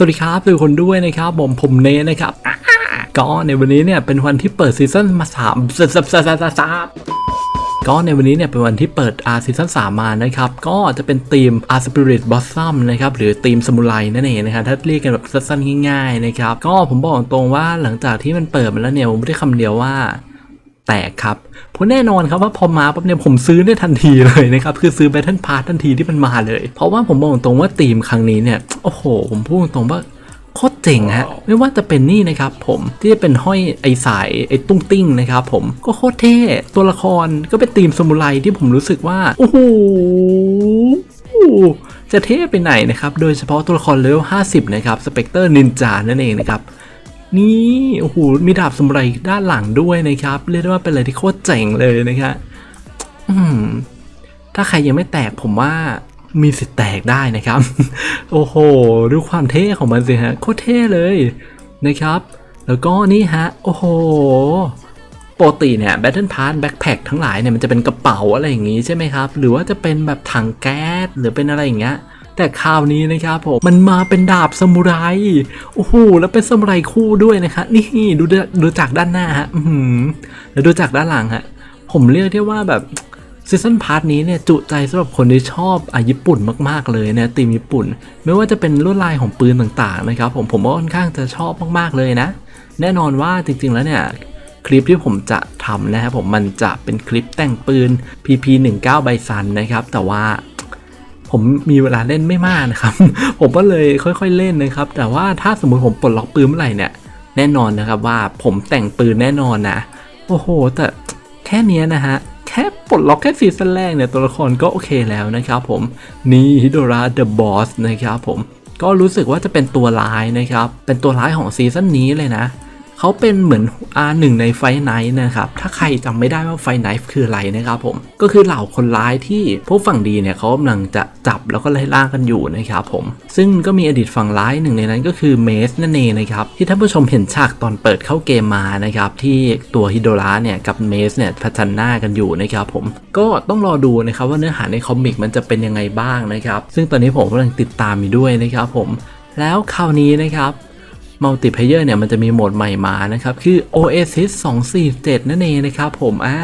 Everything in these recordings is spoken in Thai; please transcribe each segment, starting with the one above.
สวัสดีครับทุกคนด้วยนะครับผมผมเนนะครับก็ในวันนี้เนี่ยเป็นวันที่เปิดซีซั่นมาสามสับสับสับสับก็ในวันนี้เนี่ยเป็นวันที่เปิดอาซีซั่นสามมานะครับ ก็จะเป็นธีมอาร์สปิริตบอสซัมนะครับหรือธีมสมุไรนั่นเองนะครับถ้าเรียกกันแบบสั้นๆง่ายๆนะครับ ก็ผมบอกตรงว่าหลังจากที่มันเปิดมาแล้วเนี่ยผมไม่ได้คำเดียวว่าแตกครับ เพราะแน่นอนครับว่าพอมาปั๊บเนี่ยผมซื้อได้ทันทีเลยนะครับคือซื้อ Battle Pass ทันทีที่มันมาเลย เพราะว่าผมบอกตรงว่าธีมครั้งนี้เนี่ยโอ้โห ผมพูดตรงว่าโคตรเจ๋งฮะไม่ว่าจะเป็นนี่นะครับผมที่จะเป็นห้อยไอสายไอตุ้งติ้งนะครับผมก็โคตรเท่ตัวละครก็เป็นธีมสมุไรที่ผมรู้สึกว่าโอ้โหจะเท่ไปไหนนะครับ โดยเฉพาะตัวละครเลเวล50 นะครับ สเปกเตอร์นินจานั่นเองนะครับ นี่โอ้โหมีดาบสมุไรด้านหลังด้วยนะครับ เรียกได้ว่าเป็นอะไรที่โคตรเจ๋งเลยนะครับถ้าใครยังไม่แตกผมว่ามีสิทธิ์แตกได้นะครับ โอ้โห ดูความเท่ของมันสิฮะ โคตรเท่เลยนะครับ แล้วก็นี่ฮะ โอ้โหปกติเนี่ย Battle Pass Backpack ทั้งหลายเนี่ยมันจะเป็นกระเป๋าอะไรอย่างงี้ใช่ไหมครับ หรือว่าจะเป็นแบบถังแก๊สหรือเป็นอะไรอย่างเงี้ย แต่คราวนี้นะครับผมมันมาเป็นดาบซามูไรโอ้โหแล้วเป็นซามูไรคู่ด้วยนะครับนี่ดูดูจากด้านหน้าฮะอือหือแล้วดูจากด้านหลังฮะผมเรียกได้ว่าแบบซีซันพาร์ทนี้เนี่ยจุใจสำหรับคนที่ชอบอะญี่ปุ่นมากๆเลยนะตีมญี่ปุ่น ไม่ว่าจะเป็นลวดลายของปืนต่างๆนะครับผมผมว่าค่อนข้างจะชอบมากๆเลยนะ แน่นอนว่าจริงๆแล้วเนี่ยคลิปที่ผมจะทำนะครับผมมันจะเป็นคลิปแต่งปืน PP19 ใบซันนะครับ แต่ว่า ผมมีเวลาเล่นไม่มากนะครับ ผมก็เลยค่อยๆเล่นนะครับ แต่ว่าถ้าสมมติผมปลดล็อกปืนเมื่อไหร่เนี่ย แน่นอนนะครับว่าผมแต่งปืนแน่นอนนะ โอ้โห แต่แค่นี้นะฮะ แค่ปลดล็อกแค่ซีซั่นแรกเนี่ยตัวละครก็โอเคแล้วนะครับผม นี่ฮิโดราเดอะบอสนะครับผม ก็รู้สึกว่าจะเป็นตัวร้ายนะครับ เป็นตัวร้ายของซีซั่นนี้เลยนะ เขาเป็นเหมือน R1 ในไฟไนท์นะครับ ถ้าใครจำไม่ได้ว่าไฟไนท์คืออะไรนะครับผม ก็คือเหล่าคนร้ายที่พวกฝั่งดีเนี่ยเขากำลังจะจับแล้วก็ไล่ล่ากันอยู่นะครับผม ซึ่งก็มีอดีตฝั่งร้ายหนึ่งในนั้นก็คือเมสนั่นเองนะครับ ที่ท่านผู้ชมเห็นฉากตอนเปิดเข้าเกมมานะครับ ที่ตัวฮิโดระเนี่ยกับเมสเนี่ยพัฒนหน้ากันอยู่นะครับผม ก็ต้องรอดูนะครับว่าเนื้อหาในคอมิกมันจะเป็นยังไงบ้างนะครับ ซึ่งตอนนี้ผมกำลังติดตามอยู่ด้วยนะครับผม แล้วคราวนี้นะครับ มัลติเพเยอร์เนี่ยมันจะมีโหมดใหม่มานะครับ คือ Oasis 247 นั่นเองนะครับผมอ่า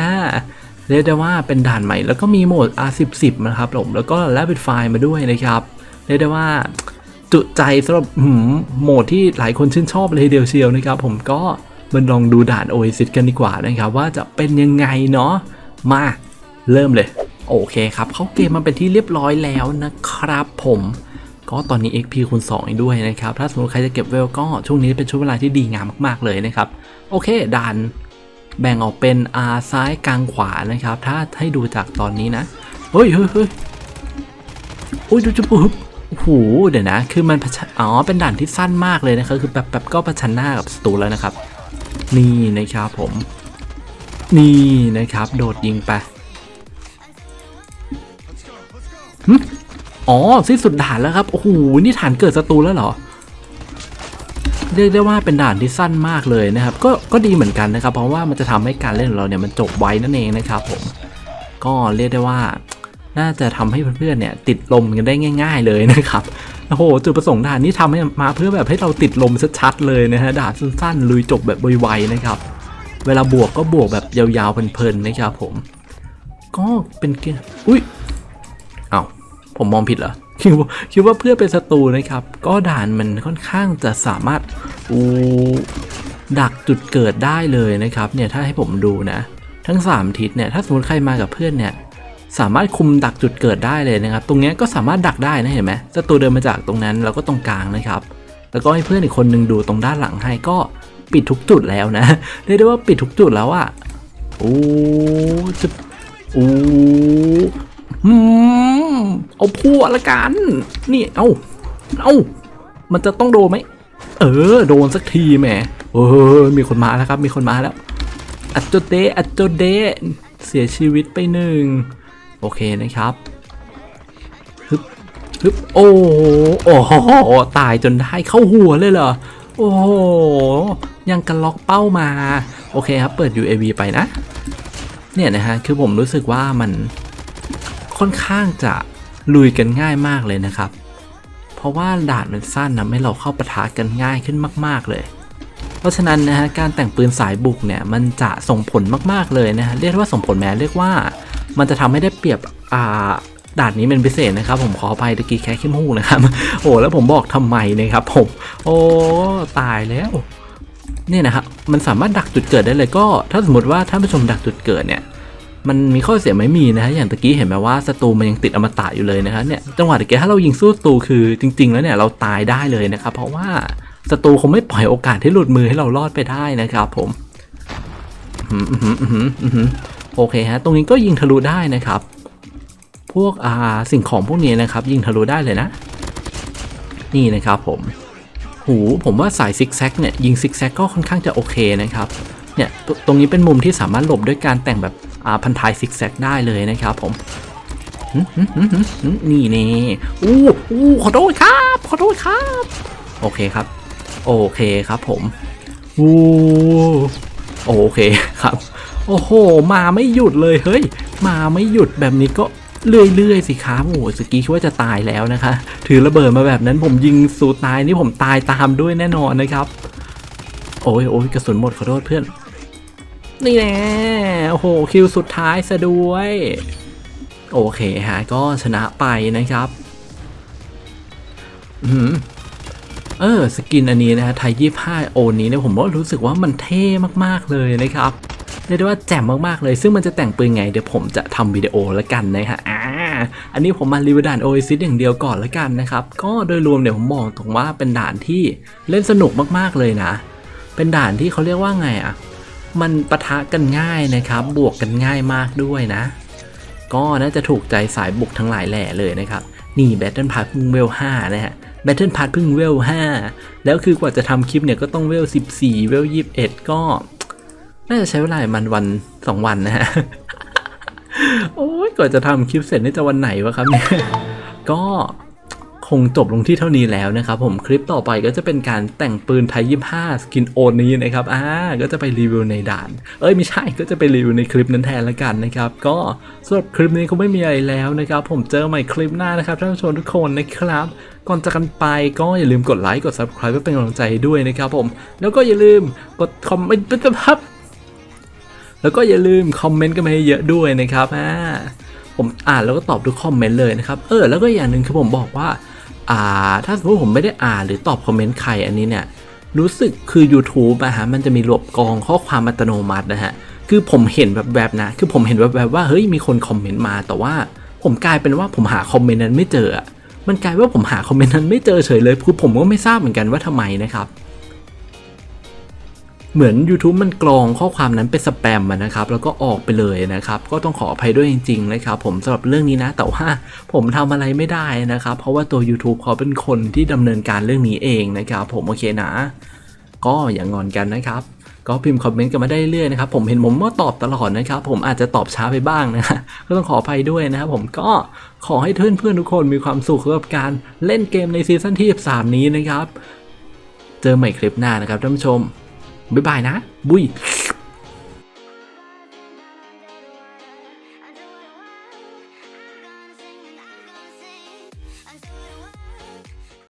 เรียกได้ว่าเป็นด่านใหม่แล้วก็มีโหมด R1010 นะครับผมแล้วก็ Rapid Fire มาด้วยนะครับ เรียกได้ว่าจุใจสำหรับโหมดที่หลายคนชื่นชอบเลยเดียวเชียวนะครับ ผมก็มันลองดูด่าน Oasis กันดีกว่านะครับ ว่าจะเป็นยังไงเนาะมาเริ่มเลย โอเคครับเขาเกมมาเป็นที่เรียบร้อยแล้วนะครับผม ก็ตอนนี้ XP คูณ2อีกด้วยนะครับ ถ้าสมมติใครจะเก็บเวลก็ช่วงนี้เป็นช่วงเวลาที่ดีงามมากๆเลยนะครับ โอเคด่านแบ่งออกเป็น R ซ้ายกลางขวานะครับ ถ้าให้ดูจากตอนนี้นะ เฮ้ยเฮ้ยเฮ้ยโอ้ยดูจุ๊บโอ้โหเดี๋ยวนะ คือมันผชันอ๋อเป็นด่านที่สั้นมากเลยนะครับ คือแบบแบบก็ประชันหน้ากับศัตรูแล้วนะครับ นี่นะครับผม นี่นะครับ โดดยิงไป อ๋อสิ้นสุดด่านแล้วครับ โอ้โห นี่ฐานเกิดศัตรูแล้วเหรอ เรียกได้ว่าเป็นด่านที่สั้นมากเลยนะครับ ก็ก็ดีเหมือนกันนะครับ เพราะว่ามันจะทำให้การเล่นของเราเนี่ยมันจบไวนั่นเองนะครับผม ก็เรียกได้ว่า น่าจะทำให้เพื่อนๆเนี่ยติดลมกันได้ง่าย ๆ เลยนะครับ โอ้โห จุดประสงค์ด่านนี้ทำให้มาเพื่อแบบให้เราติดลมชัดๆเลยนะฮะ ด่านสั้นๆ ลุยจบแบบไวๆนะครับ เวลาบวกก็บวกแบบยาวๆเพลินๆนะครับผม ก็เป็นเกมอุ้ย ผมมองผิดเหรอคิดว่าคิดว่าเพื่อเป็นศัตรูนะครับ ก็ด่านมันค่อนข้างจะสามารถอูดักจุดเกิดได้เลยนะครับ เนี่ยถ้าให้ผมดูนะ ทั้ง 3 ทิศเนี่ยถ้าสมมติใครมากับเพื่อนเนี่ยสามารถคุมดักจุดเกิดได้เลยนะครับ ตรงนี้ก็สามารถดักได้นะเห็นไหมศัตรูเดินมาจากตรงนั้นแล้วก็ตรงกลางนะครับ แล้วก็ให้เพื่อนอีกคนนึงดูตรงด้านหลังให้ก็ปิดทุกจุดแล้วนะเรียกได้ว่าปิดทุกจุดแล้วอะโอ้จะโอ้อืม เอาพัวละกัน นี่ เอาเอามันจะต้องโดนไหม เออ โดนสักทีแหมเออ มีคนมาแล้วครับ มีคนมาแล้ว อัจโจเดอัจโจเดเสียชีวิตไปหนึ่ง โอเคนะครับฮึบฮึบโอ้โหโอ้ตายจนได้เข้าหัวเลยเหรอ โอ้โห ยังกันล็อกเป้ามา โอเคครับ เปิด UAV ไปนะ เนี่ยนะฮะ คือผมรู้สึกว่ามันค่อนข้างจะ ลุยกันง่ายมากเลยนะครับ เพราะว่าด่านมันสั้นนะให้เราเข้าปะทะกันง่ายขึ้นมาก ๆเลย เพราะฉะนั้นนะฮะการแต่งปืนสายบุกเนี่ยมันจะส่งผลมากๆเลยนะฮะเรียกว่าส่งผลแม้เรียกว่า มันจะทำให้ได้เปรียบอ่าด่านนี้เป็นพิเศษนะครับ ผมขออภัยตะกี้แค่ขี้มูกนะครับ โอ้แล้วผมบอกทำไมนะครับผม โอ้ตายแล้วเนี่ยนะครับมันสามารถดักจุดเกิดได้เลยก็ ถ้าสมมติว่าท่านผู้ชมดักจุดเกิดเนี่ย มันมีข้อเสียไหม่มีนะฮะอย่างตะกี้เห็นไหมว่าศัตรูมันยังติดอมตะอยู่เลยนะฮะเนี่ยจังหวะตะกี้ถ้าเรายิงสู้ศัตรูคือจริง ๆ แล้วเนี่ยเราตายได้เลยนะครับเพราะว่าศัตรูคงไม่ปล่อยโอกาสที่หลุดมือให้เรารอดไปได้นะครับผมโอเคฮะตรงนี้ก็ยิงทะลุได้นะครับ พวกอ่าสิ่งของพวกนี้นะครับ ยิงทะลุได้เลยนะ นี่นะครับผมหูผมว่าสายซิกแซกเนี่ยยิงซิกแซกก็ค่อนข้างจะโอเคนะครับเนี่ยตรงนี้เป็นมุมที่สามารถหลบด้วยการแต่งแบบ พันท้ายซิกแซกได้เลยนะครับผมนี่นี่อู้อู้ขอโทษครับ ขอโทษครับ โอเคครับ โอเคครับผมอู้โอเคครับ โอ้โห มาไม่หยุดเลยเฮ้ย มาไม่หยุดแบบนี้ก็เรื่อยๆสิครับโอ้โหสกี้คิดว่าจะตายแล้วนะคะ ถือระเบิดมาแบบนั้นผมยิงสูตายนี่ผมตายตามด้วยแน่นอนนะครับ โอ้ยโอ้ยกระสุนหมดขอโทษเพื่อน นี่แน่โอ้โหคิวสุดท้ายซะด้วย โอเคฮะก็ชนะไปนะครับ อืมเออสกินอันนี้นะฮะไทยยี่ห้าโอนี้เนี่ยผมก็รู้สึกว่ามันเท่มากๆเลยนะครับเรียกได้ว่าแจ่มมากๆเลย ซึ่งมันจะแต่งปืนไง เดี๋ยวผมจะทำวิดีโอแล้วกันนะฮะอ่าอันนี้ผมมารีวิวด่านโอซิสอย่างเดียวก่อนแล้วกันนะครับ ก็โดยรวมเนี่ยผมมองตรงว่าเป็นด่านที่เล่นสนุกมากๆเลยนะ เป็นด่านที่เขาเรียกว่าไงอะ มันปะทะกันง่ายนะครับ บวกกันง่ายมากด้วยนะ ก็น่าจะถูกใจสายบุกทั้งหลายแหล่เลยนะครับ นี่แบทเทิลพาร์เพิ่งเวล5นะฮะแบทเทิลพาร์เพิ่งเวล5แล้วคือกว่าจะทำคลิปเนี่ยก็ต้องเวล 14 เวล 21 ก็น่าจะใช้เวลาประมันวัน 2 วันนะฮะ โอ้ยกว่าจะทำคลิปเสร็จนี่จะวันไหนวะครับเนี่ยก็ คงจบลงที่เท่านี้แล้วนะครับผมคลิปต่อไปก็จะเป็นการแต่งปืนไทย25สกินโอนนี้นะครับอ่าก็จะไปรีวิวในด่าน เอ้ยไม่ใช่ก็จะไปรีวิวในคลิปนั้นแทนละกันนะครับ ก็สำหรับคลิปนี้คงไม่มีอะไรแล้วนะครับ ผมเจอใหม่คลิปหน้านะครับท่านผู้ชมทุกคนนะครับก่อนจากกันไปก็อย่าลืมกดไลค์กด subscribe เพื่อเป็นกำลังใจด้วยนะครับผม แล้วก็อย่าลืมกดคอมเมนต์ครับ แล้วก็อย่าลืมคอมเมนต์กันมาให้เยอะด้วยนะครับอ่าผมอ่านแล้วก็ตอบทุกคอมเมนต์เลยนะครับ เออ แล้วก็อย่างหนึ่งคือผมบอกว่า อ่าถ้าสมมติผมไม่ได้อ่านหรือตอบคอมเมนต์ใครอันนี้เนี่ยรู้สึกคือ YouTube อะฮะมันจะมีระบบกรองข้อความอัตโนมัตินะฮะคือผมเห็นแบบแบบนะ คือผมเห็นแบบแบบว่าเฮ้ยมีคนคอมเมนต์มา แต่ว่าผมกลายเป็นว่าผมหาคอมเมนต์นั้นไม่เจอมันกลายว่าผมหาคอมเมนต์นั้นไม่เจอเฉยเลยคือผมก็ไม่ทราบเหมือนกันว่าทำไมนะครับ เหมือน YouTube มันกรองข้อความนั้นเป็นสแปมนะครับ แล้วก็ออกไปเลยนะครับ ก็ต้องขออภัยด้วยจริงๆนะครับ ผมสำหรับเรื่องนี้นะ แต่ว่าผมทำอะไรไม่ได้นะครับ เพราะว่าตัว YouTube เขาเป็นคนที่ดำเนินการเรื่องนี้เองนะครับ ผมโอเคนะ ก็อย่างงอนกันนะครับ ก็พิมพ์คอมเมนต์กันมาได้เรื่อยนะครับ ผมเห็นผมก็ตอบตลอดนะครับ ผมอาจจะตอบช้าไปบ้างนะฮะก็ต้องขออภัยด้วยนะครับ ผมก็ขอให้เพื่อนๆทุกคนมีความสุขกับการเล่นเกมในซีซั่นที่13นี้นะครับ เจอใหม่คลิปหน้านะครับท่านผู้ชม บ๊ายบายนะ บุย